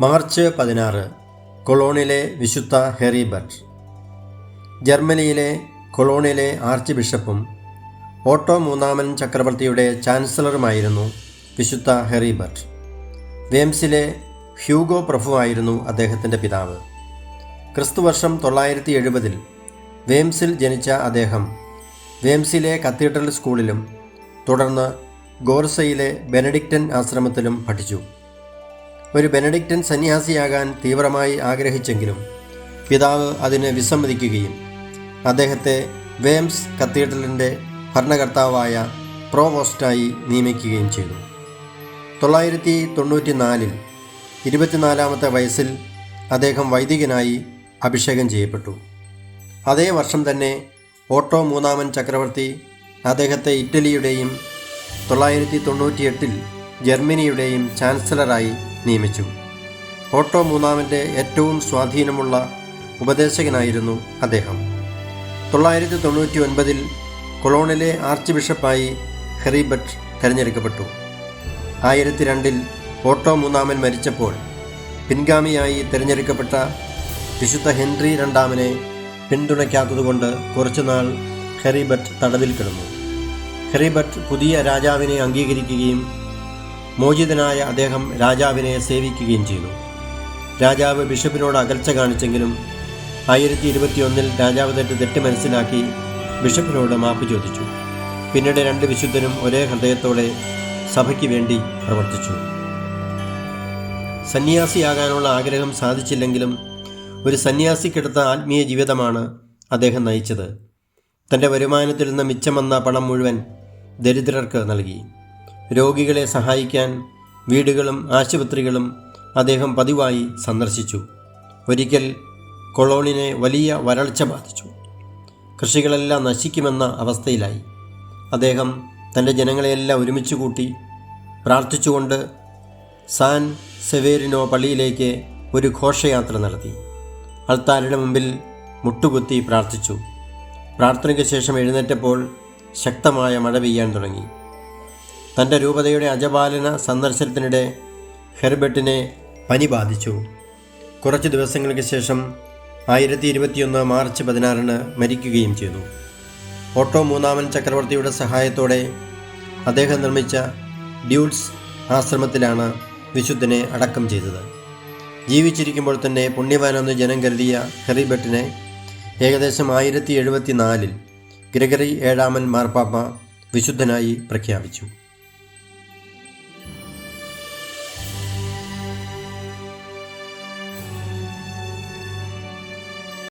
March പതിനാറ് കൊളോണിലെ വിശുദ്ധ ഹെറിബർട്ട് ജർമ്മനിയിലെ കൊളോണിലെ ആർച്ച് ബിഷപ്പും ഓട്ടോ മൂന്നാമൻ ചക്രവർത്തിയുടെ ചാൻസലറുമായിരുന്നു വിശുദ്ധ ഹെറിബർട്ട് വേംസിലെ ഹ്യൂഗോ പ്രഭുവായിരുന്നു അദ്ദേഹത്തിന്റെ പിതാവ്. ക്രിസ്തുവർഷം തൊള്ളായിരത്തി എഴുപതിൽ വേംസിൽ ജനിച്ച അദ്ദേഹം വേംസിലെ കത്തീഡ്രൽ സ്കൂളിലും തുടർന്ന് ഗോർസയിലെ ബെനഡിക്റ്റൻ ആശ്രമത്തിലും പഠിച്ചു. ഒരു ബെനഡിക്റ്റൻ സന്യാസിയാകാൻ തീവ്രമായി ആഗ്രഹിച്ചെങ്കിലും പിതാവ് അതിന് വിസമ്മതിക്കുകയും അദ്ദേഹത്തെ വേംസ് കത്തീഡ്രലിന്റെ ഭരണകർത്താവായ പ്രോവോസ്റ്റായി നിയമിക്കുകയും ചെയ്തു. തൊള്ളായിരത്തി തൊണ്ണൂറ്റി നാലിൽ ഇരുപത്തിനാലാമത്തെ വയസ്സിൽ അദ്ദേഹം വൈദികനായി അഭിഷേകം ചെയ്യപ്പെട്ടു. അതേ വർഷം തന്നെ ഓട്ടോ മൂന്നാമൻ ചക്രവർത്തി അദ്ദേഹത്തെ ഇറ്റലിയുടെയും തൊള്ളായിരത്തി തൊണ്ണൂറ്റിയെട്ടിൽ ജർമ്മനിയുടെയും ചാൻസലറായി നിയമിച്ചു. ഓട്ടോ മൂന്നാമന്റെ ഏറ്റവും സ്വാധീനമുള്ള ഉപദേശകനായിരുന്നു അദ്ദേഹം. തൊള്ളായിരത്തി തൊണ്ണൂറ്റി ഒൻപതിൽ കൊളോണിലെ ആർച്ച് ബിഷപ്പായി ഹെറിബട്ട് തിരഞ്ഞെടുക്കപ്പെട്ടു. ആയിരത്തി രണ്ടിൽ ഓട്ടോ മൂന്നാമൻ മരിച്ചപ്പോൾ പിൻഗാമിയായി തിരഞ്ഞെടുക്കപ്പെട്ട വിശുദ്ധ ഹെൻറി രണ്ടാമനെ പിന്തുണയ്ക്കാത്തതുകൊണ്ട് കുറച്ചുനാൾ ഹെറിബട്ട് തടവിൽ കിടന്നു. ഹെറിബട്ട് പുതിയ രാജാവിനെ അംഗീകരിക്കുകയും മോചിതനായ അദ്ദേഹം രാജാവിനെ സേവിക്കുകയും ചെയ്തു. രാജാവ് ബിഷപ്പിനോട് അകൽച്ച കാണിച്ചെങ്കിലും ആയിരത്തി ഇരുപത്തിയൊന്നിൽ രാജാവ് തെറ്റ് തെറ്റ് മനസ്സിലാക്കി ബിഷപ്പിനോട് മാപ്പ് ചോദിച്ചു. പിന്നീട് രണ്ട് വിശുദ്ധരും ഒരേ ഹൃദയത്തോടെ സഭയ്ക്ക് വേണ്ടി പ്രവർത്തിച്ചു. സന്യാസിയാകാനുള്ള ആഗ്രഹം സാധിച്ചില്ലെങ്കിലും ഒരു സന്യാസിക്കെടുത്ത ആത്മീയ ജീവിതമാണ് അദ്ദേഹം നയിച്ചത്. തന്റെ വരുമാനത്തിൽ നിന്ന് മിച്ചം വന്ന പണം മുഴുവൻ ദരിദ്രർക്ക് നൽകി. രോഗികളെ സഹായിക്കാൻ വീടുകളും ആശുപത്രികളും അദ്ദേഹം പതിവായി സന്ദർശിച്ചു. ഒരിക്കൽ കൊളോണിനെ വലിയ വരൾച്ച ബാധിച്ചു. കൃഷികളെല്ലാം നശിക്കുമെന്ന അവസ്ഥയിലായി. അദ്ദേഹം തന്റെ ജനങ്ങളെയെല്ലാം ഒരുമിച്ച് കൂട്ടി പ്രാർത്ഥിച്ചുകൊണ്ട് സാൻ സെവേരിനോ പള്ളിയിലേക്ക് ഒരു ഘോഷയാത്ര നടത്തി. അൾത്താരുടെ മുമ്പിൽ മുട്ടുകുത്തി പ്രാർത്ഥിച്ചു. പ്രാർത്ഥനയ്ക്ക് ശേഷം എഴുന്നേറ്റപ്പോൾ ശക്തമായ മഴ പെയ്യാൻ തുടങ്ങി. തന്റെ രൂപതയുടെ അജപാലന സന്ദർശനത്തിനിടെ ഹെർബർട്ടിനെ പനി ബാധിച്ചു. കുറച്ച് ദിവസങ്ങൾക്ക് ശേഷം ആയിരത്തി ഇരുപത്തിയൊന്ന് മാർച്ച് പതിനാറിന് മരിക്കുകയും ചെയ്തു. ഓട്ടോ മൂന്നാമൻ ചക്രവർത്തിയുടെ സഹായത്തോടെ അദ്ദേഹം നിർമ്മിച്ച ഡ്യൂൾസ് ആശ്രമത്തിലാണ് വിശുദ്ധനെ അടക്കം ചെയ്തത്. ജീവിച്ചിരിക്കുമ്പോൾ തന്നെ പുണ്യവാനെന്ന് ജനം കരുതിയ ഹെറിബട്ടിനെ ഏകദേശം ആയിരത്തി എഴുപത്തി നാലിൽ ഗ്രഗറി ഏഴാമൻ മാർപ്പാപ്പ വിശുദ്ധനായി പ്രഖ്യാപിച്ചു.